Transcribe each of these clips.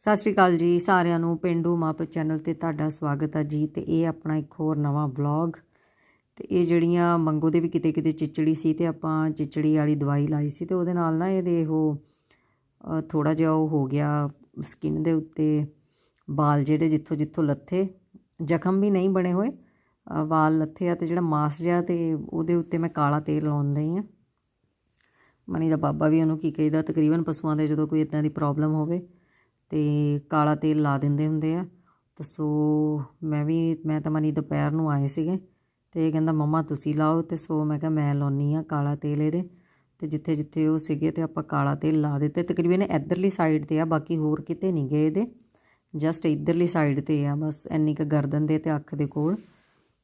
ਸਤਿ ਸ਼੍ਰੀ ਅਕਾਲ ਜੀ ਸਾਰਿਆਂ ਨੂੰ, ਪਿੰਡੂ ਮਾਪ ਚੈਨਲ ਤੇ ਤੁਹਾਡਾ ਸਵਾਗਤ ਹੈ ਜੀ ਤੇ ਇਹ ਆਪਣਾ ਇੱਕ ਹੋਰ ਨਵਾਂ ਵਲੌਗ ਤੇ ਇਹ ਜਿਹੜੀਆਂ ਮੰਗੋ ਦੇ ਵੀ ਕਿਤੇ ਕਿਤੇ ਚਿਚੜੀ ਸੀ ਤੇ ਆਪਾਂ ਚਿਚੜੀ ਵਾਲੀ ਦਵਾਈ ਲਾਈ ਸੀ ਤੇ ਉਹਦੇ ਨਾਲ ਨਾ ਇਹਦੇ ਉਹ ਥੋੜਾ ਜਿਹਾ ਉਹ ਹੋ ਗਿਆ ਸਕਿਨ ਦੇ ਉੱਤੇ ਵਾਲ ਜਿਹੜੇ ਜਿੱਥੋਂ ਜਿੱਥੋਂ ਲੱਥੇ, ਜ਼ਖਮ ਵੀ ਨਹੀਂ ਬਣੇ ਹੋਏ ਵਾਲ ਲੱਥੇ ਆ ਤੇ ਜਿਹੜਾ ਮਾਸ ਜਿਹਾ ਤੇ ਉਹਦੇ ਉੱਤੇ ਮੈਂ ਕਾਲਾ ਤੇਲ ਲਾਉਂਦੀ ਆ। ਮਨੀ ਦਾ ਬਾਬਾ ਵੀ ਉਹਨੂੰ ਕੀ ਕਹੀਦਾ, ਤਕਰੀਬਨ ਪਸ਼ੂਆਂ ਦੇ ਜਦੋਂ ਕੋਈ ਇਦਾਂ ਦੀ ਪ੍ਰੋਬਲਮ ਹੋਵੇ ਅਤੇ ਕਾਲਾ ਤੇਲ ਲਾ ਦਿੰਦੇ ਹੁੰਦੇ ਆ। ਤਾਂ ਸੋ ਮੈਂ ਵੀ, ਮੈਂ ਤਾਂ ਮਨੀ ਦੁਪਹਿਰ ਨੂੰ ਆਏ ਸੀਗੇ ਅਤੇ ਇਹ ਕਹਿੰਦਾ, ਮੰਮਾ, ਤੁਸੀਂ ਲਾਓ। ਅਤੇ ਸੋ ਮੈਂ ਕਿਹਾ, ਮੈਂ ਲਾਉਣੀ ਆ ਕਾਲਾ ਤੇਲ ਇਹਦੇ। ਅਤੇ ਜਿੱਥੇ ਜਿੱਥੇ ਉਹ ਸੀਗੇ ਤੇ ਆਪਾਂ ਕਾਲਾ ਤੇਲ ਲਾ ਦਿੱਤੇ। ਤਕਰੀਬਨ ਇੱਧਰਲੀ ਸਾਈਡ ਤੇ ਆ, ਬਾਕੀ ਹੋਰ ਕਿਤੇ ਨਹੀਂ ਗਏ ਇਹਦੇ। ਜਸਟ ਇੱਧਰਲੀ ਸਾਈਡ ਤੇ ਆ, ਬਸ ਇੰਨੀ ਕੁ ਗਰਦਨ ਦੇ ਤੇ ਅੱਖ ਦੇ ਕੋਲ।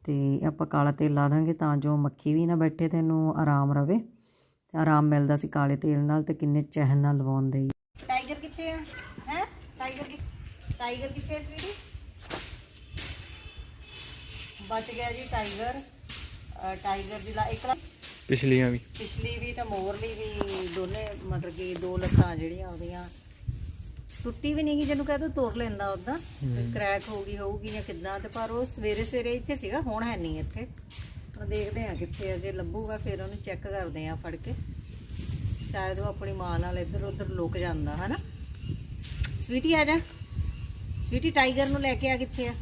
ਤੇ ਆਪਾਂ ਕਾਲਾ ਤੇਲ ਲਾ ਦਾਂਗੇ ਤਾਂ ਜੋ ਮੱਖੀ ਵੀ ਨਾ ਬੈਠੇ ਤੇ ਇਹਨੂੰ ਆਰਾਮ ਰਵੇ। ਤੇ ਆਰਾਮ ਮਿਲਦਾ ਸੀ ਕਾਲੇ ਤੇਲ ਨਾਲ ਤੇ ਕਿੰਨੇ ਚਹਿਨ ਨਾਲ ਲਵਾਉਂਦੇ। ਟਾਈਗਰ ਕਿੱਥੇ ਆ? ਹੈ ਟਾਈਗਰ ਟਾਈਗਰ ਕਿੱਥੇ ਹੈ ਸਵੀਟੀ ਬਚ ਗਿਆ ਜੀ ਟਾਈਗਰ ਟਾਈਗਰ ਦੀ ਲਾ ਇੱਕ ਪਿਛਲੀਆਂ ਵੀ। ਪਿਛਲੀ ਵੀ ਤੇ ਮੋਰਲੀ ਵੀ ਦੋਨੇ ਮਤਲਬ ਕਿ ਦੋ ਲੱਤਾਂ ਜਿਹੜੀਆਂ ਉਹਦੀਆਂ। ਟੁੱਟੀ ਵੀ ਨਹੀਂ ਗਈ ਜਿਹਨੂੰ ਕਹਦੋ ਤੁਰ ਲੈਂਦਾ ਉਦਾਂ ਕ੍ਰੈਕ ਹੋ ਗਈ ਹੋਊਗੀ ਜਾਂ ਕਿੱਦਾਂ ਤੇ ਪਰ ਉਹ ਸਵੇਰੇ ਸਵੇਰੇ ਇੱਥੇ ਸੀਗਾ ਹੁਣ ਹੈ ਨਹੀਂ ਇੱਥੇ। ਹੁਣ ਦੇਖਦੇ ਆ ਕਿੱਥੇ ਆ ਜੇ ਲੱਭੂਗਾ ਫਿਰ ਉਹਨੂੰ ਚੈੱਕ ਕਰਦੇ ਆ ਫੜ ਕੇ। ਸ਼ਾਇਦ ਉਹ ਆਪਣੀ ਮਾਂ ਨਾਲ ਇੱਧਰ ਉੱਧਰ ਲੁਕ ਜਾਂਦਾ ਹਨਾ? ਸਵੀਟੀ ਆ ਜਾ। ਸਵੀਟੀ ਟਾਈਗਰ ਨੂੰ ਲੈ ਕੇ ਆ ਕਿੱਥੇ ਆ?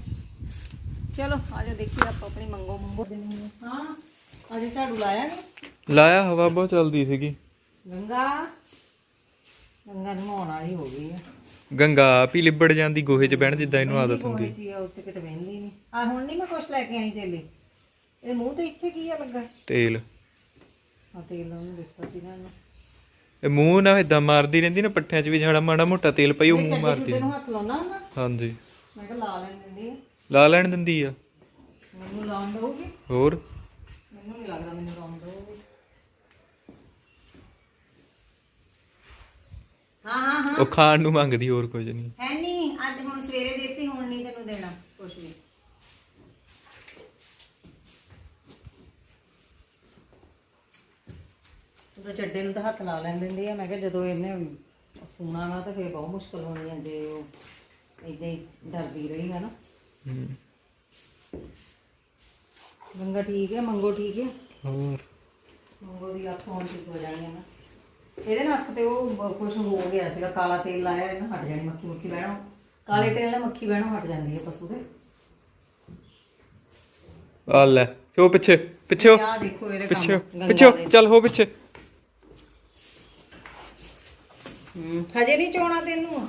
ਚਲੋ ਆ ਜਾ ਦੇਖੀਏ ਆਪਾਂ ਆਪਣੀ ਮੰਗੋ ਮੰਗੋ। ਦਿੰਨੀ ਹਾਂ ਅਜੇ ਝਾੜੂ ਲਾਇਆ ਨਹੀਂ ਲਾਇਆ ਹਵਾ ਬਹੁਤ ਚੱਲਦੀ ਸੀਗੀ। ਗੰਗਾ? ਗੰਗਾ ਨਹਾਉਣ ਵਾਲੀ ਹੋ ਗਈ ਆ। ਗੰਗਾ ਆਪ ਹੀ ਲਿਬੜ ਜਾਂਦੀ ਗੋਹੇ 'ਚ ਬਹਿਣ ਜਿੱਦਾਂ ਇਹਨੂੰ ਆਦਤ ਹੁੰਦੀ। ਜੀ ਆ ਉੱਥੇ ਕਿਤੇ ਬਹਿੰਦੀ ਨਹੀਂ ਆ ਹੁਣ ਨਹੀਂ ਮੈਂ ਕੁਛ ਲੈ ਕੇ ਆਈ ਤੇਰੇ ਲਈ ਇਹ ਮੂੰਹ ਤੇ ਇੱਥੇ ਕੀ ਆ ਲੱਗਾ? ਤੇਲ। ਆ ਤੇਲ ਉਹਨੂੰ ਦਿੱਤਾ ਸੀ ਨਾ ਇਹਨੂੰ। ਇਹ ਮੂੰਹ ਨਾ ਇਦਾਂ ਮਾਰਦੀ ਰਹਿੰਦੀ ਨਾ ਪੱਠਿਆਂ 'ਚ ਵੀ ਜਿਹੜਾ ਮਾੜਾ ਮੋਟਾ ਤੇਲ ਪਈ ਉਹ ਮੂੰਹ ਮਾਰਦੀ ਤੈਨੂੰ ਹੱਥ ਲਾਉਣਾ ਨਾ ਹਾਂਜੀ। ਮੈਂ ਕਿਹਾ ਲਾ ਲੈਣ ਦਿੰਦੀ ਆ। ਲਾ ਲੈਣ ਦਿੰਦੀ ਆ। ਮੈਨੂੰ ਲਾਉਣ ਦਊਗੀ ਹੋਰ? ਮੈਨੂੰ ਨਹੀਂ ਲੱਗਦਾ ਮੈਨੂੰ ਲਾਉਣ ਦਊਗੀ ਹਾਂ ਹਾਂ ਹਾਂ। ਉਹ ਖਾਣ ਨੂੰ ਮੰਗਦੀ ਹੋਰ ਕੁਝ ਨਹੀਂ ਹੈ ਨਹੀਂ ਅੱਜ ਹੁਣ ਸਵੇਰੇ ਦਿੱਤੀ ਹੁਣ ਨਹੀਂ ਤੈਨੂੰ ਦੇਣਾ ਕੁਛ ਵੀ ਤਾਂ ਚੱਡੇ ਨੂੰ ਤਾਂ ਹੱਥ ਲਾ ਲੈਣ ਦਿੰਦੀ ਆ। ਮੈਂ ਕਿਹਾ ਜਦੋਂ ਇਹਨੇ ਸੂਣਾ ਨਾ ਤਾਂ ਫੇਰ ਬਹੁਤ ਮੁਸ਼ਕਲ ਹੋਣੀ ਆ ਜੇ ਉਹ ਇਦਾਂ ਹੀ ਡਰਦੀ ਰਹੀ ਹੈ ਨਾ। ਹੂੰ। ਗੰਗਾ ਠੀਕ ਹੈ ਮੰਗੋ ਠੀਕ ਹੈ ਹੋਰ? ਮੰਗੋ ਦੀ ਅੱਖ ਹੁਣ ਠੀਕ ਹੋ ਜਾਣੀ ਹੈ ਨਾ। ਇਹਦੇ ਨਾਲ ਅੱਖ ਤੇ ਉਹ ਕੁਝ ਹੋ ਗਿਆ ਸੀਗਾ ਕਾਲਾ ਤੇਲ ਲਾਇਆ ਇਹਨਾਂ ਹਟ ਜਾਣੀ ਮੱਖੀ ਮੁੱਖੀ ਬਹਿਣਾ। ਕਾਲੇ ਤੇਲ ਨਾਲ ਮੱਖੀ ਬਹਿਣਾ ਹਟ ਜਾਂਦੀ ਹੈ ਪਸ਼ੂ ਦੇ। ਆ ਲੈ ਉਹ ਪਿੱਛੇ ਪਿੱਛੇ ਆਹ ਦੇਖੋ ਇਹਦੇ ਕੰਮ ਪਿੱਛੇ ਚੱਲ ਹੋ ਪਿੱਛੇ। ਹੂੰ ਹਜੇ ਨਹੀਂ ਚੋਣਾ ਤੈਨੂੰ?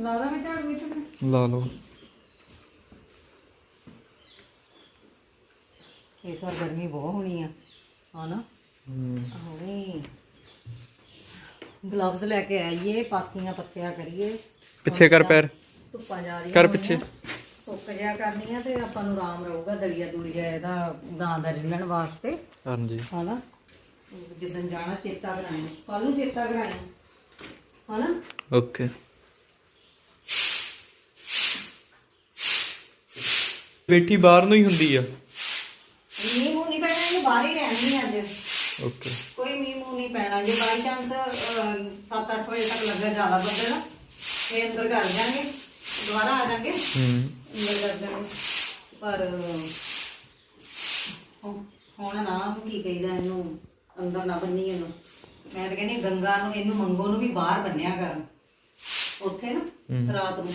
ਲਾਦਾ ਮੈਂ ਝਾੜ ਵਿੱਚ ਤੇ। ਲਾ ਲਓ। ਇਸ ਵਾਰ ਗਰਮੀ ਬਹੁਤ ਹੋਣੀ ਆ ਹਨਾ? ਹੂੰ। ਹੋਣੀ ਗਲਵਜ਼ ਲੈ ਕੇ ਆਈਏ ਪਾਥੀਆਂ ਪੱਤਿਆ ਕਰੀਏ। ਪਿੱਛੇ ਕਰ ਪੈਰ। ਧੁੱਪਾਂ ਜਾ ਰਹੀਆਂ ਕਰ। ਪਿੱਛੇ। ਸੁੱਕ ਜਿਆ ਕਰਨੀਆਂ ਤੇ ਆਪਾਂ ਨੂੰ ਆਰਾਮ ਰਹੂਗਾ ਦਲੀਆ ਦੂਲੀ ਜਿਹਾ ਇਹਦਾ ਗਾਂ ਦਾ ਰਿੰਨਣ ਵਾਸਤੇ। ਹਾਂਜੀ। ਹਨਾ? ਜਿੱਦਣ ਜਾਣਾ ਚੇਤਾ ਕਰਾਈ ਕੱਲ ਨੂੰ ਚੇਤਾ ਕਰਾਈ ਹਨਾ? ਓਕੇ ਬੇਟੀ ਬਾਹਰ ਨੂੰ ਹੀ ਹੁੰਦੀ ਆ। ਮੀਂਹ ਮੂੰਹ ਨਹੀਂ ਪੈਣਾ ਇਹਨੂੰ ਬਾਹਰ ਹੀ ਰਹਿਣੀ ਅੱਜ। ਓਕੇ ਕੋਈ ਮੀਂਹ ਮੂੰਹ ਨਹੀਂ ਪੈਣਾ। ਜੇ ਬਾਈ ਚਾਂਸ 7-8 ਵਜੇ ਤੱਕ ਲੱਗਾ ਜ਼ਿਆਦਾ ਬੱਦਲ ਫੇਰ ਅੰਦਰ ਕਰ ਜਾਾਂਗੇ ਦੁਬਾਰਾ ਆ ਜਾਾਂਗੇ ਹੂੰ। ਅੰਦਰ ਕਰ ਜਾਾਂਗੇ ਪਰ ਹੁਣ ਨਾ ਕੀ ਕਹੀਦਾ ਇਹਨੂੰ? ਅੰਦਰ ਨਾ ਬੰਨੀ ਇਹਨੂੰ। ਮੈਂ ਤਾਂ ਕਹਿੰਦੀ ਗੰਗਾ ਨੂੰ ਇਹਨੂੰ ਮੰਗੋ ਨੂੰ ਵੀ ਬਾਹਰ ਬੰਨਿਆ ਕਰਨ ਉੱਥੇ ਨਾ ਰਾਤ ਨੂੰ।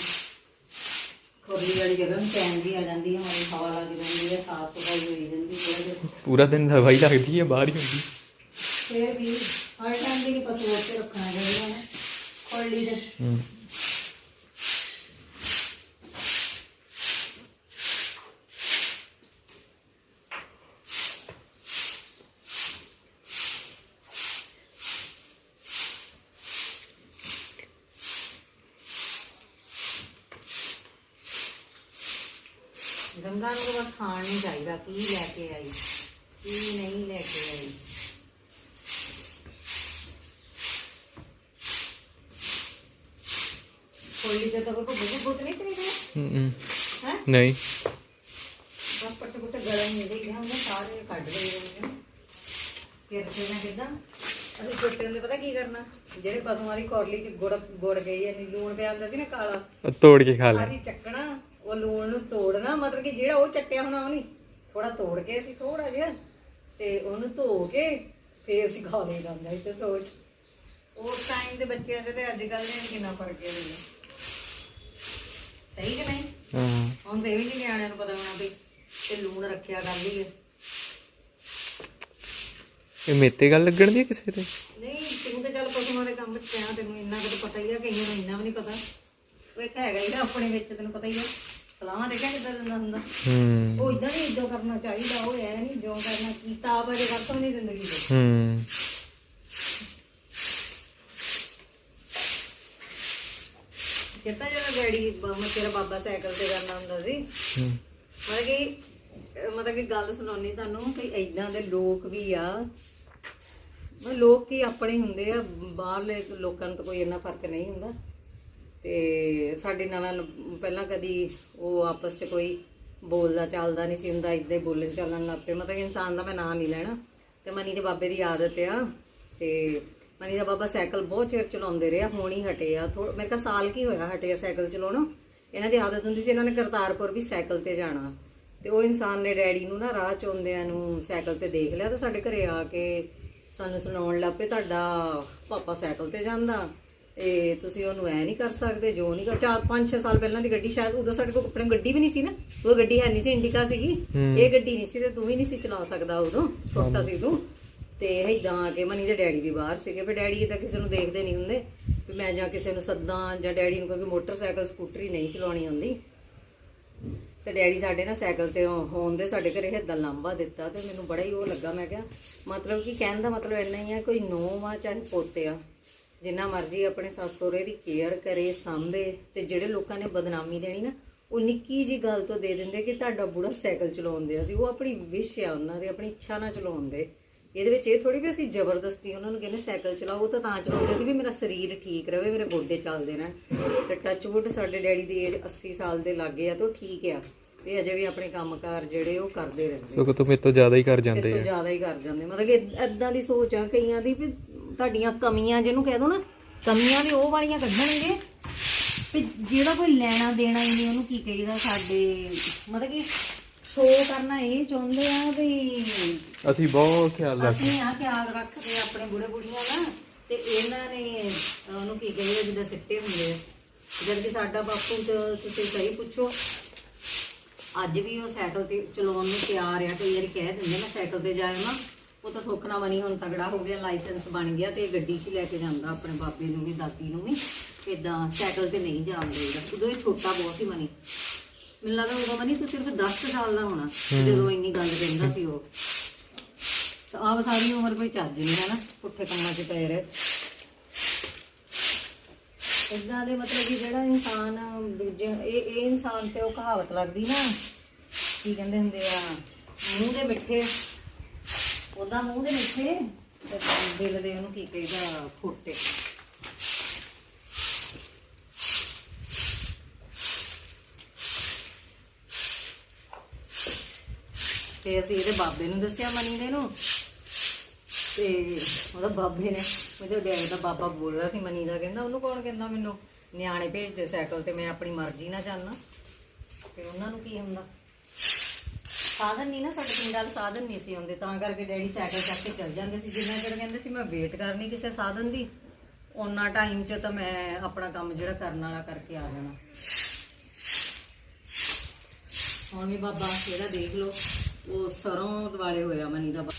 ਖੋਲੀ ਵਾਲੀ ਜਗ੍ਹਾ ਨੂੰ ਚੈਨ ਦੀ ਆ ਜਾਂਦੀ ਹੈ ਮਾਰੀ ਹਵਾ ਲੱਗ ਜਾਂਦੀ ਹੈ ਸਾਫ਼ ਸਫ਼ਾਈ ਹੋਈ ਜਾਂਦੀ ਜਿਹਾ ਪੂਰਾ ਦਿਨ ਦਵਾਈ ਲੱਗਦੀ ਹੈ ਬਾਹਰ ਹੀ ਹੁੰਦੀ। ਫਿਰ ਵੀ ਹਰ ਟਾਈਮ ਦੀ ਨਹੀਂ ਪਸੂ ਉੱਤੇ ਰੱਖਣਾ ਚਾਹੀਦਾ ਨਾ ਖੋਲੀ ਦੇ ਹੂੰ। ਗੰਗਾ ਨੂੰ ਤਾਂ ਬਸ ਖਾਣ ਨਹੀਂ ਚਾਹੀਦਾ ਕੀ ਲੈ ਕੇ ਆਈ ਕੀ ਨਹੀਂ ਲੈ ਕੇ ਆਈ। ਖੋਲੀ ਤੇ ਤਾਂ ਕੋਈ ਬਹੁਤ ਬਹੁਤ ਨਹੀਂ ਸੀ ਹੂੰ ਹੂੰ। ਨਹੀਂ। ਬਸ ਪੱਟ ਪੁੱਟ ਗਰਮ ਨਹੀਂ ਦੇਖਿਆ ਉਹਨੇ ਸਾਰੇ ਕੱਢ ਲਏ ਉਹਨੇ ਫਿਰ ਮੈਂ ਕਿਦਾਂ ਅਸੀਂ ਛੋਟੇ ਹੁੰਦੇ ਪਤਾ ਕੀ ਕਰਨਾ? ਜਿਹੜੇ ਪਸ਼ੂਆਂ ਦੀ ਕੋਰਲੀ ਚ ਗੁੜ ਗੁੜ ਗਈ ਐ ਲੂਣ ਪਿਆ ਹੁੰਦਾ ਸੀ ਨਾ ਕਾਲਾ ਤੋੜ ਕੇ ਖਾ ਲੈ ਅਸੀਂ ਚੱਕਣਾ। ਉਹ ਲੂਣ ਨੂੰ ਤੋੜਨਾ ਮਤਲਬ ਕਿ ਜਿਹੜਾ ਉਹ ਚੱਟਿਆ ਹੋਣਾ ਉਹ ਨਹੀਂ ਥੋੜਾ ਤੋੜ ਕੇ ਅਸੀਂ ਥੋੜਾ ਜਿਹਾ ਤੇ ਉਹਨੂੰ ਧੋ ਕੇ ਫੇਰ ਅਸੀਂ ਖਾ ਲਈ ਜਾਂਦਾ ਸੀ ਤੇ ਸੋਚ। ਉਸ ਟਾਈਮ ਦੇ ਬੱਚਿਆਂ ਤੇ ਅੱਜ ਕੱਲ੍ਹ ਦੇ ਕਿੰਨਾ ਫ਼ਰਕ ਹੈ ਜੀ ਸਹੀ ਕਿ ਨਹੀਂ? ਹਾਂ। ਹੁਣ ਤੇ ਵੀ ਨਹੀਂ ਨਿਆਣਿਆਂ ਨੂੰ ਪਤਾ ਹੋਣਾ ਵੀ ਤੇ ਲੂਣ ਰੱਖਿਆ ਕਰ ਲਈਏ ਇਹ ਮੇਤੇ ਗੱਲ ਲੱਗਣ ਦੀ ਆ ਕਿਸੇ ਤੇ? ਨਹੀਂ ਤੂੰ ਤਾਂ ਚੱਲ ਪਸ਼ੂਆਂ ਦੇ ਕੰਮ 'ਚ ਪਿਆ ਤੈਨੂੰ ਇੰਨਾ ਕੁ ਪਤਾ ਹੀ ਆ ਕਈਆਂ ਨੂੰ ਇੰਨਾ ਵੀ ਨਹੀਂ ਪਤਾ। ਉਹ ਇੱਕ ਹੈਗਾ ਹੀ ਨਾ ਆਪਣੇ ਵਿੱਚ ਤੈਨੂੰ ਪਤਾ ਹੀ ਆ। ਸਲਾਹਾਂ ਦੇਖਿਆ ਕਿੱਦਾਂ ਦਿੰਦਾ ਹੁੰਦਾ ਹੂੰ। ਉਹ ਇਦਾਂ ਨਹੀਂ ਇਦਾਂ ਕਰਨਾ ਚਾਹੀਦਾ ਉਹ ਐ ਨਹੀਂ ਜੋ ਕਰਨਾ ਕੀਤਾ ਬਰੇ ਵਰਤੋਂ ਨਹੀਂ ਜ਼ਿੰਦਗੀ ਦੇ। ਹੂੰ। ਕਿਤਾ ਜਿਹੜਾ ਡੈਡੀ ਬ- ਤੇਰਾ ਬਾਬਾ ਸਾਈਕਲ ਤੇ ਕਰਨਾ ਹੁੰਦਾ ਸੀ। ਮਤਲਬ ਕਿ ਮਤਲਬ ਕਿ ਗੱਲ ਸੁਣਾਉਣੀ ਤੁਹਾਨੂੰ ਕਿ ਇਦਾਂ ਦੇ ਲੋਕ ਵੀ ਆ। ਲੋਕ ਕੀ ਆਪਣੇ ਹੁੰਦੇ ਆ ਬਾਹਰਲੇ ਲੋਕਾਂ ਤਾਂ ਕੋਈ ਇੰਨਾ ਫ਼ਰਕ ਨਹੀਂ ਹੁੰਦਾ। ਤੇ ਸਾਡੇ ਨਾਲ ਪਹਿਲਾਂ ਕਦੀ ਉਹ ਆਪਸ 'ਚ ਕੋਈ ਬੋਲਦਾ ਚੱਲਦਾ ਨਹੀਂ ਸੀ ਹੁੰਦਾ ਇਦਾਂ ਹੀ ਬੋਲਣ ਚੱਲਣ ਲੱਗ ਪਏ। ਮਤਲਬ ਇਨਸਾਨ ਦਾ ਮੈਂ ਨਾਂ ਨਹੀਂ ਲੈਣਾ। ਤੇ ਮਨੀ ਦੇ ਬਾਬੇ ਦੀ ਆਦਤ ਆ। ਤੇ ਮਨੀ ਦਾ ਬਾਬਾ ਸਾਈਕਲ ਬਹੁਤ ਚਿਰ ਚਲਾਉਂਦੇ ਰਹੇ ਆ, ਹੁਣ ਹੀ ਹਟੇ ਆ। ਥੋੜਾ ਮੇਰੇ ਕਾ ਸਾਲ ਕੀ ਹੋਇਆ ਹਟੇ ਆ ਸਾਈਕਲ ਚਲਾਉਣਾ? ਇਹਨਾਂ ਦੀ ਆਦਤ ਹੁੰਦੀ ਸੀ ਇਹਨਾਂ ਨੇ ਕਰਤਾਰਪੁਰ ਵੀ ਸਾਈਕਲ ਤੇ ਜਾਣਾ। ਤੇ ਉਹ ਇਨਸਾਨ ਨੇ ਡੈਡੀ ਨੂੰ ਨਾ ਰਾਹ ਚੋਂਦਿਆਂ ਨੂੰ ਸਾਈਕਲ ਤੇ ਦੇਖ ਲਿਆ ਤੇ ਸਾਡੇ ਘਰੇ ਆ ਕੇ ਸਾਨੂੰ ਸੁਣਾਉਣ ਲੱਗ ਪਏ ਤੁਹਾਡਾ ਪਾਪਾ ਸਾਈਕਲ ਤੇ ਜਾਂਦਾ। ਤੇ ਤੁਸੀਂ ਉਹਨੂੰ ਐ ਨਹੀਂ ਕਰ ਸਕਦੇ ਜੋ ਨਹੀਂ ਕਰ ਚਾਰ ਪੰਜ ਛੇ ਸਾਲ ਪਹਿਲਾਂ ਦੀ ਗੱਡੀ ਸ਼ਾਇਦ ਉਦੋਂ ਸਾਡੇ ਕੋਲ ਆਪਣੇ ਗੱਡੀ ਵੀ ਨਹੀਂ ਸੀ ਨਾ। ਉਹ ਗੱਡੀ ਹੈ ਨਹੀਂ ਸੀ ਇੰਡੀਕਾ ਸੀਗੀ। ਇਹ ਗੱਡੀ ਨਹੀਂ ਸੀ ਤੇ ਤੂੰ ਵੀ ਨਹੀਂ ਸੀ ਚਲਾ ਸਕਦਾ ਉਦੋਂ। ਛੋਟਾ ਸੀ ਤੂੰ। ਤੇ ਏਦਾਂ ਆ ਕੇ ਮਨੀ ਦੇ ਡੈਡੀ ਵੀ ਬਾਹਰ ਸੀਗੇ ਫਿਰ ਡੈਡੀ ਤਾਂ ਕਿਸੇ ਨੂੰ ਦੇਖਦੇ ਨਹੀਂ ਹੁੰਦੇ। ਵੀ ਮੈਂ ਜਾਂ ਕਿਸੇ ਨੂੰ ਸੱਦਾਂ ਜਾਂ ਡੈਡੀ ਨੂੰ ਕਿਉਂਕਿ ਮੋਟਰਸਾਈਕਲ ਸਕੂਟਰੀ ਨਹੀਂ ਚਲਾਉਣੀ ਆਉਂਦੀ ਤੇ ਡੈਡੀ ਸਾਡੇ ਨਾ ਸਾਈਕਲ ਤੇ ਹੋਣ ਦੇ ਸਾਡੇ ਘਰੇ ਹਿੱਦਾਂ ਲਾਂਬਾ ਦਿੱਤਾ ਤੇ ਮੈਨੂੰ ਬੜਾ ਹੀ ਉਹ ਲੱਗਾ। ਮੈਂ ਕਿਹਾ ਮਤਲਬ ਕਿ ਕਹਿਣ ਦਾ ਮਤਲਬ ਇੰਨਾ ਹੀ ਆ ਕੋਈ ਆ ਚਾਹੇ ਪੋਤੇ ਆ। ਜਿੰਨਾ ਮਰਜ਼ੀ ਆਪਣੇ ਸੱਸ ਸਹੁਰੇ ਦੀ ਕੇਅਰ ਕਰੇ ਸਾਂਭੇ ਤੇ ਜਿਹੜੇ ਲੋਕਾਂ ਨੇ ਬਦਨਾਮੀ ਦੇਣੀ ਨਾ ਉਹ ਨਿੱਕੀ ਜੀ ਗੱਲ ਤੋਂ ਦੇ ਦਿੰਦੇ ਕਿ ਤੁਹਾਡਾ ਬੁੜਾ ਸਾਈਕਲ ਚਲਾਉਂਦੇ ਆ ਸੀ ਉਹ ਆਪਣੀ ਵਿਸ਼ ਆ ਉਹਨਾਂ ਦੀ ਆਪਣੀ ਇੱਛਾ ਨਾਲ ਚਲਾਉਂਦੇ ਇਹਦੇ ਵਿੱਚ ਇਹ ਥੋੜੀ ਵੀ ਅਸੀਂ ਜ਼ਬਰਦਸਤੀ ਉਹਨਾਂ ਨੂੰ ਕਹਿੰਦੇ ਸਾਈਕਲ ਚਲਾਓ ਉਹ ਤਾਂ ਤਾਂ ਚਲਾਉਂਦੇ ਸੀ ਵੀ ਮੇਰਾ ਸਰੀਰ ਠੀਕ ਰਵੇ ਮੇਰੇ ਗੋਡੇ ਚੱਲਦੇ ਰਹਿਣ। ਤੇ ਟੱਚਵੁੱਡ ਸਾਡੇ ਡੈਡੀ ਦੀ ਏਜ 80 ਸਾਲ ਦੇ ਲਾਗੇ ਆ ਤਾਂ ਠੀਕ ਆ। ਤੇ ਅਜੇ ਵੀ ਆਪਣੇ ਕੰਮਕਾਰ ਜਿਹੜੇ ਉਹ ਕਰਦੇ ਰਹਿੰਦੇ ਸੋ ਤੂੰ ਮੇਰੇ ਤੋਂ ਜ਼ਿਆਦਾ ਹੀ ਕਰ ਜਾਂਦੇ ਤੋਂ ਆ। ਜ਼ਿਆਦਾ ਹੀ ਕਰ ਜਾਂਦੇ ਮਤਲਬ ਕਿ ਐਦਾਂ ਦੀ ਸੋਚ ਆ ਕਈਆਂ ਦੀ ਵੀ ਤੁਹਾਡੀਆਂ ਕਮੀਆਂ ਜਿਹਨੂੰ ਕਹਿ ਦੋ ਨਾ ਕਮੀਆਂ ਵੀ ਉਹ ਵਾਲੀਆਂ ਕੱਢਣਗੇ। ਵੀ ਜਿਹੜਾ ਕੋਈ ਲੈਣਾ ਦੇਣਾ ਹੀ ਨਹੀਂ ਉਹਨੂੰ ਕੀ ਕਹੀਦਾ ਸਾਡੇ ਮਤਲਬ ਕਿ ਸ਼ੋ ਕਰਨਾ ਇਹ ਚਾਹੁੰਦੇ ਆ ਵੀ ਅਸੀਂ ਬਹੁਤ ਖਿਆਲ ਰੱਖ ਅਸੀਂ ਆ ਖਿਆਲ ਰੱਖਦੇ ਆ ਆਪਣੇ ਬੁੜੇ ਬੁੜੀਆਂ ਦਾ ਤੇ ਇਹਨਾਂ ਨੇ ਉਹਨੂੰ ਕੀ ਕਹੀਦਾ ਜਿੱਦਾਂ ਸਿੱਟੇ ਹੁੰਦੇ ਆ। ਜਦ ਕਿ ਸਾਡਾ ਬਾਪੂ ਚ ਤੁਸੀਂ ਸਹੀ ਪੁੱਛੋ ਅੱਜ ਵੀ ਉਹ ਸਾਈਕਲ ਤੇ ਚਲਾਉਣ ਨੂੰ ਤਿਆਰ ਆ ਕਈ ਵਾਰੀ ਕਹਿ ਦਿੰਦੇ ਮੈਂ ਸਾਈਕਲ ਤੇ ਜਾਇਆ ਨਾ। ਉਹ ਤਾਂ ਸੁੱਖ ਨਾ ਬਣੀ ਹੁਣ ਤਗੜਾ ਹੋ ਗਿਆ ਲਾਇਸੈਂਸ ਬਣ ਗਿਆ ਤੇ ਗੱਡੀ 'ਚ ਹੀ ਲੈ ਕੇ ਜਾਂਦਾ ਆਪਣੇ ਬਾਬੇ ਨੂੰ ਵੀ ਦਾਦੀ ਨੂੰ ਵੀ ਇਦਾਂ ਸਾਈਕਲ ਤੇ ਨਹੀਂ ਜਾਣ ਦੇਈਦਾ ਉਦੋਂ ਇਹ ਛੋਟਾ ਬਹੁਤ ਸੀ ਮਨੀ ਮੈਨੂੰ ਲੱਗਦਾ ਉਦੋਂ ਮਨੀ ਤੂੰ ਸਿਰਫ 10 ਕੁ ਸਾਲ ਦਾ ਹੋਣਾ ਜਦੋਂ ਇੰਨੀ ਗੱਲ ਕਹਿੰਦਾ ਸੀ ਉਹ। ਤਾਂ ਆਪ ਸਾਰੀ ਉਮਰ ਕੋਈ ਚੱਜ ਨਹੀਂ ਹੈ ਨਾ ਪੁੱਠੇ ਕੰਮਾਂ 'ਚ ਪਏ ਰਹੇ। ਇਦਾਂ ਦੇ ਮਤਲਬ ਕਿ ਜਿਹੜਾ ਇਨਸਾਨ ਦੂਜੇ ਇਹ ਇਹ ਇਨਸਾਨ ਤੇ ਉਹ ਕਹਾਵਤ ਲੱਗਦੀ ਨਾ ਕੀ ਕਹਿੰਦੇ ਹੁੰਦੇ ਆ ਮੂੰਹ ਦੇ ਮਿੱਠੇ ਉਹਦਾ ਮੂੰਹ ਦੇ ਮਿੱਠੇ ਤੇ ਦਿਲ ਦੇ ਉਹਨੂੰ ਕੀ ਕਹੀਦਾ, ਖੋਟੇ। ਤੇ ਅਸੀਂ ਇਹਦੇ ਬਾਬੇ ਨੂੰ ਦੱਸਿਆ ਮਨੀ ਦੇ ਨੂੰ। ਤੇ ਉਹਦਾ ਬਾਬੇ ਨੇ, ਉਹਦੇ ਡੈਡੀ ਦਾ ਬਾਬਾ ਬੋਲ ਰਿਹਾ ਸੀ ਮਨੀ ਦਾ, ਕਹਿੰਦਾ ਉਹਨੂੰ ਕੌਣ ਕਹਿੰਦਾ ਮੈਨੂੰ? ਨਿਆਣੇ ਭੇਜਦੇ ਸਾਈਕਲ ਤੇ ਮੈਂ ਆਪਣੀ ਮਰਜ਼ੀ ਨਾਲ ਜਾਣਾ ਤੇ ਉਹਨਾਂ ਨੂੰ ਕੀ ਹੁੰਦਾ? ਸਾਧਨ ਨਹੀਂ ਨਾ, ਸਾਡੇ ਪਿੰਡਾਂ ਦੇ ਸਾਧਨ ਨਹੀਂ ਸੀ ਹੁੰਦੇ ਤਾਂ ਕਰਕੇ ਡੈਡੀ ਸਾਈਕਲ ਚੱਕ ਕੇ ਚੱਲ ਜਾਂਦੇ ਸੀ। ਜਿੰਨਾ ਚਿਰ ਕਹਿੰਦੇ ਸੀ ਮੈਂ ਵੇਟ ਕਰਨੀ ਕਿਸੇ ਸਾਧਨ ਦੀ ਉਹਨਾਂ ਟਾਈਮ 'ਚ ਤਾਂ ਮੈਂ ਆਪਣਾ ਕੰਮ ਜਿਹੜਾ ਕਰਨ ਵਾਲਾ ਕਰਕੇ ਆ ਜਾਣਾ। ਹੁਣ ਵੀ ਬਾਬਾ ਜਿਹੜਾ ਦੇਖ ਲਓ, ਉਹ ਸਰੋਂ ਦਿਵਾਲੇ ਹੋਇਆ ਮਨੀ ਦਾ ਬਾ-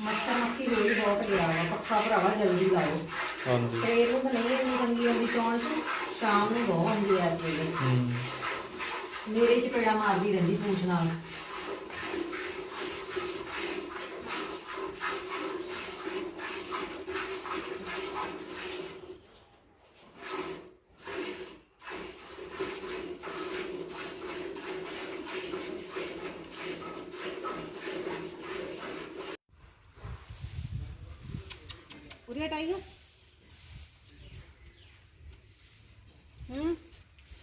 ਮੱਛਰ ਮੱਖੀ ਰੋਜ਼ ਬਹੁਤ ਗਿਆ ਵਾ ਪੱਖਾ ਭਰਾਵਾ ਜਲਦੀ ਲਾਓ। ਹਾਂਜੀ। ਸਵੇਰ ਨੂੰ ਤਾਂ ਨਹੀਂ ਇੰਨੀ ਆਉਂਦੀ ਚੌਣ ਚ ਸ਼ਾਮ ਨੂੰ ਬਹੁਤ ਆਉਂਦੀ ਐ ਇਸ ਵੇਲੇ। ਹੂੰ। ਮੇਰੇ ਚ ਪੇੜਾ ਮਾਰਦੀ ਰਹਿੰਦੀ ਪੂਛ ਨਾਲ। ਉਰੇ ਟਾਈਗਰ ਹੂੰ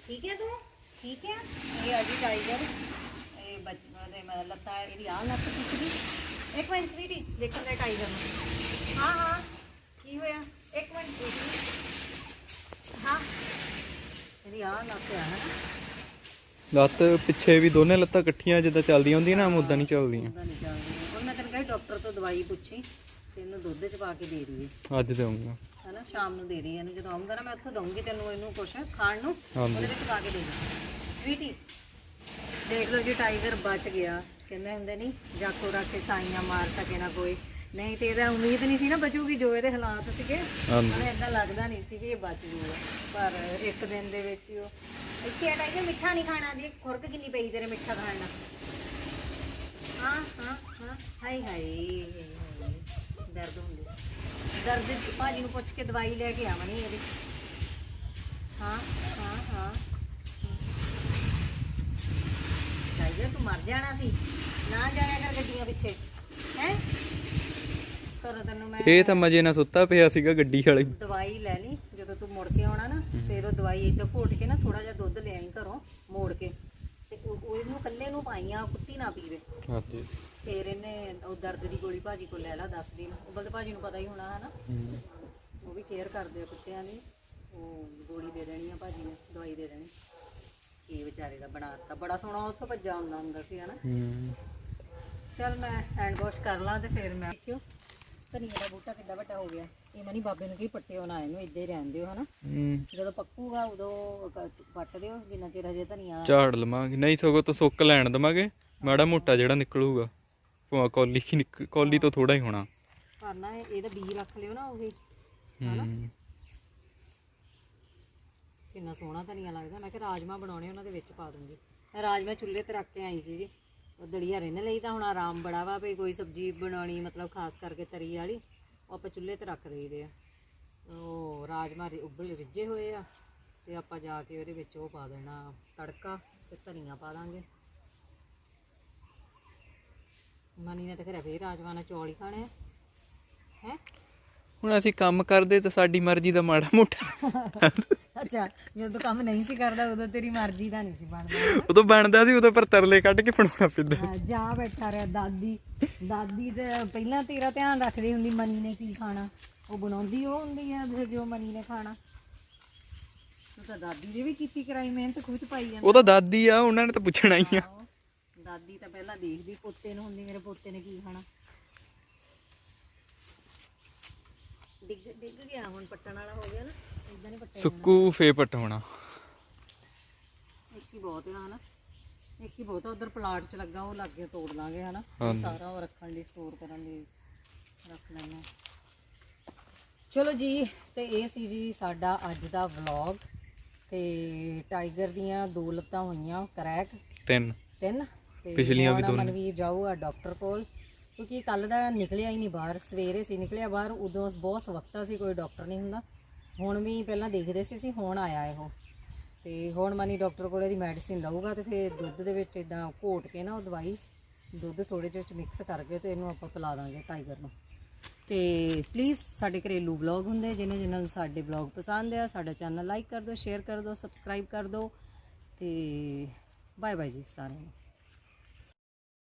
ਠੀਕ ਹੈ ਤੂੰ? ਠੀਕ ਹੈ? ਇਹ ਅਜੀ ਟਾਈਗਰ ਇਹ ਬੱਚਾ ਦੇ ਮੈਂ ਲੱਤਾਂ ਇਹਦੀ ਆ ਲੱਤ ਟੁੱਟ ਗਈ। ਇੱਕ ਮਿੰਟ ਸਵੀਟੀ ਦੇਖਣ ਦੇ ਟਾਈਗਰ ਨੂੰ। ਹਾਂ ਹਾਂ। ਕੀ ਹੋਇਆ? ਇੱਕ ਮਿੰਟ ਸਵੀਟੀ ਹਾਂ। ਇਹਦੀ ਆ ਲੱਤ ਆ ਹੈ ਲੱਤ ਪਿੱਛੇ ਵੀ ਦੋਨੇ ਲੱਤਾਂ ਇਕੱਠੀਆਂ ਜਿੱਦਾਂ ਚੱਲਦੀਆਂ ਹੁੰਦੀਆਂ ਨਾ ਉਦਾਂ ਨਹੀਂ ਚੱਲਦੀਆਂ। ਨਹੀਂ ਉਹ ਮੈਂ ਤੈਨੂੰ ਕਿਹਾ ਡਾਕਟਰ ਤੋਂ ਦਵਾਈ ਪੁੱਛੀ। ਤੇ ਇਹਨੂੰ ਦੁੱਧ ਚ ਪਾ ਕੇ ਦੇ ਰਹੀ ਅੱਜ ਦੇਵਾਂਗਾ। ਹੈ ਨਾ ਸ਼ਾਮ ਨੂੰ ਦੇ ਰਹੀ ਇਹਨੂੰ ਜਦੋਂ ਆਉਂਗਾ ਨਾ ਮੈਂ ਉੱਥੋਂ ਦਊਂਗੀ ਤੈਨੂੰ ਇਹਨੂੰ ਕੁਛ ਖਾਣ ਨੂੰ। ਹਾਂਜੀ। ਉਹਦੇ ਵਿੱਚ ਪਾ ਕੇ ਦੇ ਦੇ ਸਵੀਟੀ ਦੇਖ ਲਓ ਜੀ ਟਾਈਗਰ ਬਚ ਗਿਆ। ਕਹਿੰਦੇ ਹੁੰਦੇ ਨਹੀਂ ਜਾਕੋ ਰੱਖ ਕੇ ਸਾਈਆਂ ਮਾਰ ਸਕੇ ਨਾ ਕੋਈ। ਨਹੀਂ ਤੇ ਇਹਦਾ ਉਮੀਦ ਨਹੀਂ ਸੀ ਨਾ ਬਚੂਗੀ ਜੋ ਇਹਦੇ ਹਾਲਾਤ ਸੀਗੇ। ਹਾਂਜੀ। ਮੈਨੂੰ ਏਦਾਂ ਲੱਗਦਾ ਨਹੀਂ ਸੀ ਵੀ ਇਹ ਬਚ ਜੂਗਾ। ਪਰ ਇੱਕ ਦਿਨ ਦੇ ਵਿੱਚ ਹੀ ਉਹ ਇੱਥੇ ਆ ਟਾਈਗਰ ਮਿੱਠਾ ਨਹੀਂ ਖਾਣਾ ਦੀ ਖੁਰਕ ਕਿੰਨੀ ਪਈ ਤੇਰੇ ਮਿੱਠਾ ਖਾਣ ਨਾਲ। ਹਾਂ ਹਾਂ ਹਾਂ। ਹਾਈ ਹਾਈ ਦਰਦ ਹੁੰਦੀ ਦਰਦ ਦੀ ਭਾਜੀ ਨੂੰ ਪੁੱਛ ਕੇ ਦਵਾਈ ਲੈ ਕੇ ਆਵਣੀ ਇਹਦੀ। ਹਾਂ ਹਾਂ ਹਾਂ। ਟਾਈਗਰ ਤੂੰ ਮਰ ਜਾਣਾ ਸੀ। ਨਾ ਜਾਇਆ ਕਰ ਗੱਡੀਆਂ ਪਿੱਛੇ। ਹੈ? ਕਰ ਤੈਨੂੰ ਮੈਂ ਇਹ ਤਾਂ ਮਜੇ ਨਾਲ ਸੁੱਤਾ ਪਿਆ ਸੀਗਾ ਗੱਡੀ ਵਾਲੇ। ਦਵਾਈ ਲੈ ਲਈ। ਜਦੋਂ ਤੂੰ ਮੁੜ ਕੇ ਆਉਣਾ ਨਾ ਫਿਰ ਉਹ ਦਵਾਈ ਇੱਧਰ ਘੋਟ ਕੇ ਨਾ ਥੋੜਾ ਜਿਹਾ ਦੁੱਧ ਲੈ ਆਈ ਘਰੋਂ ਮੋੜ ਕੇ। ਤੇ ਉਹ ਉਹ ਇਹਨੂੰ ਇਕੱਲੇ ਨੂੰ ਪਾਈਆਂ ਕੁੱਤੀ ਨਾ ਪੀਵੇ। ਹਾਂਜੀ। ਫਿਰ ਇਹਨੇ ਉਹ ਦਰਦ ਦੀ ਗੋਲੀ ਭਾਜੀ ਕੋਲ ਲੈ ਲਾ ਦੱਸ ਦਿਨ। ਉਹ ਬਲਦ ਭਾਜੀ ਨੂੰ ਪਤਾ ਹੀ ਹੋਣਾ ਹਨਾ? ਉਹ ਵੀ ਕੇਅਰ ਕਰਦੇ ਆ ਕੁੱਤਿਆਂ ਦੀ। ਉਹ ਗੋਲੀ ਦੇ ਦੇਣੀ ਆ ਭਾਜੀ ਨੇ ਦਵਾਈ ਦੇ ਦੇਣੀ। ਕੀ ਵਿਚਾਰੇ ਦਾ ਬਣਾਤਾ ਬੜਾ ਸੋਹਣਾ ਉੱਥੋਂ ਭੱਜਾ ਹੁੰਦਾ ਹੁੰਦਾ ਸੀ ਹਨਾ? ਹੂੰ। ਚਲ ਮੈਂ ਹੈਂਡ ਵਾਸ਼ ਕਰ ਲਾਂ ਤੇ ਫਿਰ ਮੈਂ ਦੇਖਿਓ। ਧਨੀਆ ਦਾ ਬੂਟਾ ਕਿੱਡਾ ਵੱਡਾ ਹੋ ਗਿਆ। ਇਹ ਮਨੀ ਬਾਬੇ ਨੂੰ ਕੀ ਪੱਟਿਓ ਨਾ ਇਹਨੂੰ ਇੱਦਾਂ ਹੀ ਰਹਿਣ ਦਿਓ ਹਨਾ? ਹੂੰ। ਜਦੋਂ ਪੱਕੂਗਾ ਉਦੋਂ ਕ- ਪੱਟ ਦਿਓ ਜਿੰਨਾ ਚਿਰ ਹਜੇ ਧਨੀਆ ਝਾੜ ਲਵਾਂਗੇ। ਨਹੀਂ ਸਗੋਂ ਤਾਂ ਸੁੱਕ ਲੈਣ ਦਵਾਂਗੇ। ਮਾੜਾ ਮੋਟਾ ਜਿਹੜਾ ਨਿਕਲੂਗਾ। ਭਾਵੇਂ ਕੌਲੀ ਹੀ ਨਿਕ- ਕੌਲੀ ਤੋਂ ਥੋੜਾ ਹੀ ਹੋਣਾ। ਕਰਨਾ ਹੈ ਇਹਦਾ ਬੀਜ ਰੱਖ ਲਿਓ ਨਾ ਉਹੀ ਹੂੰ। ਕਿੰਨਾ ਸੋਹਣਾ ਧਨੀਆ ਲੱਗਦਾ। ਮੈਂ ਕਿਹਾ ਰਾਜਮਾ ਬਣਾਉਣੇ ਉਹਨਾਂ ਦੇ ਵਿੱਚ ਪਾ ਦੂੰਗੀ। ਮੈਂ ਰਾਜਮਾ ਚੁੱਲ੍ਹੇ ਤੇ ਰੱਖ ਕੇ ਆਈ ਸੀ ਜੀ। ਉਹ ਦਲੀਆ ਰਿੰਨ ਲਈ ਤਾਂ ਹੁਣ ਆਰਾਮ ਬੜਾ ਵਾ ਵੀ ਕੋਈ ਸਬਜ਼ੀ ਬਣਾਉਣੀ, ਮਤਲਬ ਖਾਸ ਕਰਕੇ ਤਰੀ ਵਾਲੀ, ਉਹ ਆਪਾਂ ਚੁੱਲ੍ਹੇ ਤੇ ਰੱਖ ਦਈਦੇ ਆ। ਉਹ ਰਾਜਮਾ ਉਬਲ ਰਿੱਝੇ ਹੋਏ ਆ, ਤੇ ਆਪਾਂ ਜਾ ਕੇ ਉਹਦੇ ਵਿੱਚ ਉਹ ਪਾ ਦੇਣਾ ਤੜਕਾ ਤੇ ਧਨੀਆ ਪਾ ਦਾਂਗੇ। ਮਨੀ ਨੇ ਤਾਂ ਘਰੇ ਫੇਰ ਰਾਜਮਾ ਨਾਲ ਚੌਲ ਹੀ ਖਾਣੇ ਆ। ਹੈ? ਹੁਣ ਅਸੀਂ ਕੰਮ ਕਰਦੇ ਤਾਂ ਸਾਡੀ ਮਰਜ਼ੀ ਦਾ ਮਾੜਾ ਮੋਟਾ। ਅੱਛਾ ਜਦੋਂ ਕੰਮ ਨਹੀਂ ਸੀ ਕਰਦਾ ਉਦੋਂ ਤੇਰੀ ਮਰਜ਼ੀ ਦਾ ਨਹੀਂ ਸੀ ਬਣਦਾ। ਉਦੋਂ ਬਣਦਾ ਸੀ ਉਦੋਂ ਪਰ ਤਰਲੇ ਕੱਢ ਕੇ ਬਣਾਉਣਾ ਪੈਂਦਾ। ਜਾ ਬੈਠਾ ਰਿਹਾ ਦਾਦੀ। ਦਾਦੀ ਤੇ ਪਹਿਲਾਂ ਤੇਰਾ ਧਿਆਨ ਰੱਖਦੀ ਹੁੰਦੀ ਮਨੀ ਨੇ ਕੀ ਖਾਣਾ। ਉਹ ਬਣਾਉਂਦੀ ਉਹ ਹੁੰਦੀ ਆ ਫਿਰ ਜੋ ਮਨੀ ਨੇ ਖਾਣਾ। ਤੂੰ ਤਾਂ ਦਾਦੀ ਦੀ ਵੀ ਕੀਤੀ ਕਰਾਈ ਮਿਹਨਤ ਖੁਦ ਪਾਈ ਜਾਂਦੀ ਉਹ ਤਾਂ ਦਾਦੀ ਆ ਉਹਨਾਂ ਨੇ ਤਾਂ ਪੁੱਛਣਾ ਹੀ ਆ। ਦਾਦੀ ਤਾਂ ਪਹਿਲਾਂ ਦੇਖਦੀ ਪੋਤੇ ਨੂੰ ਹੁੰਦੀ ਮੇਰੇ ਪੋਤੇ ਨੇ ਕੀ ਖਾਣਾ। ਡਿੱਗ ਡਿੱਗ ਗਿਆ ਹੁਣ ਪੱਟਣ ਵਾਲਾ ਹੋ ਗਿਆ ਨਾ ਇਦਾਂ ਨਹੀਂ ਪੱਟਿਆ ਸੁੱਕੂ ਫੇ ਪਟਾਉਣਾ। ਇੱਕ ਹੀ ਬਹੁਤ ਆ ਹਨਾ। ਇੱਕ ਹੀ ਬਹੁਤ ਆ ਉਧਰ ਪਲਾਟ 'ਚ ਲੱਗਾ ਉਹ ਲੱਗੇ ਤੋੜ ਲਾਂਗੇ ਹਨਾ। ਸਾਰਾ ਉਹ ਰੱਖਣ ਲਈ ਸਟੋਰ ਕਰਨ ਲਈ ਰੱਖ ਲੈਣਾ ਚਲੋ ਜੀ ਤੇ ਇਹ ਸੀ ਜੀ ਸਾਡਾ ਅੱਜ ਦਾ ਵਲੌਗ ਤੇ ਟਾਈਗਰ ਦੀਆਂ ਦੋ ਲੱਤਾਂ ਹੋਈਆਂ ਕਰੈਕ। ਤਿੰਨ। ਤਿੰਨ। ਤੇ ਪਿਛਲੀਆਂ ਵੀ ਹੁਣ ਦੋਨੇ। ਮਨਵੀਰ ਜਾਊਗਾ ਡਾਕਟਰ ਕੋਲ। ਕਿਉਂਕਿ ਕੱਲ ਦਾ ਨਿਕਲਿਆ ਹੀ ਨਹੀਂ ਬਾਹਰ, ਸਵੇਰੇ ਸੀ ਨਿਕਲਿਆ ਬਾਹਰ, ਉਦੋਂ ਬਹੁਤ ਸਵਖਤਾ ਸੀ, ਕੋਈ ਡਾਕਟਰ ਨਹੀਂ ਹੁੰਦਾ। ਹੁਣ ਵੀ ਪਹਿਲਾਂ ਦੇਖਦੇ ਸੀ ਸੀ ਹੁਣ ਆਇਆ ਇਹੋ। ਤੇ ਹੁਣ ਮਨੀ ਡਾਕਟਰ ਕੋਲ ਇਹਦੀ ਮੈਡੀਸਿਨ ਲਊਗਾ ਤੇ ਫਿਰ ਦੁੱਧ ਦੇ ਵਿੱਚ ਇਦਾਂ ਘੋਟ ਕੇ ਨਾ ਉਹ ਦਵਾਈ, ਦੁੱਧ ਥੋੜੇ ਜਿਹੇ ਵਿੱਚ ਮਿਕਸ ਕਰਕੇ ਤੇ ਇਹਨੂੰ ਆਪਾਂ ਪਿਲਾ ਦਾਂਗੇ ਟਾਈਗਰ ਨੂੰ। ਤੇ ਪਲੀਜ਼ ਸਾਡੇ ਘਰੇਲੂ ਵਲੌਗ ਹੁੰਦੇ, ਜਿਹਨੇ ਜਿਹਨਾਂ ਨੂੰ ਸਾਡੇ ਵਲੌਗ ਪਸੰਦ ਆ, ਸਾਡਾ ਚੈਨਲ ਲਾਈਕ ਕਰ ਦਿਓ ਸ਼ੇਅਰ ਕਰ ਦਿਓ ਸਬਸਕ੍ਰਾਈਬ ਕਰ ਦਿਓ। ਤੇ ਬਾਏ ਬਾਏ ਜੀ ਸਾਰਿਆਂ ਨੂੰ।